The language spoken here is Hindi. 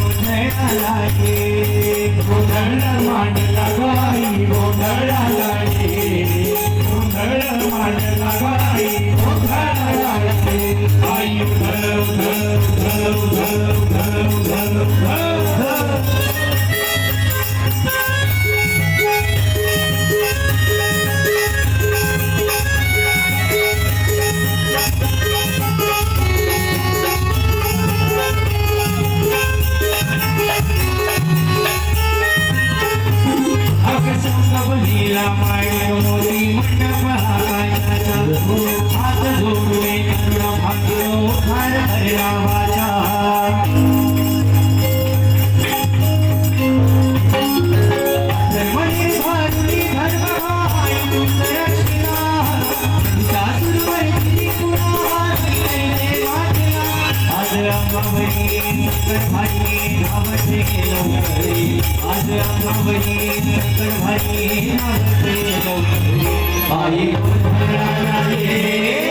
ગોધડા લાગે ગોધડા માંડ લગાઈ ગોધડા मोरी मंडप आकाशाचा हात जोडून करुणा भाग्य ओठार हरिरावा भाई नावटे लौटे आज अनुभवी नकर भाई नावटे लौटे भाई भरना रे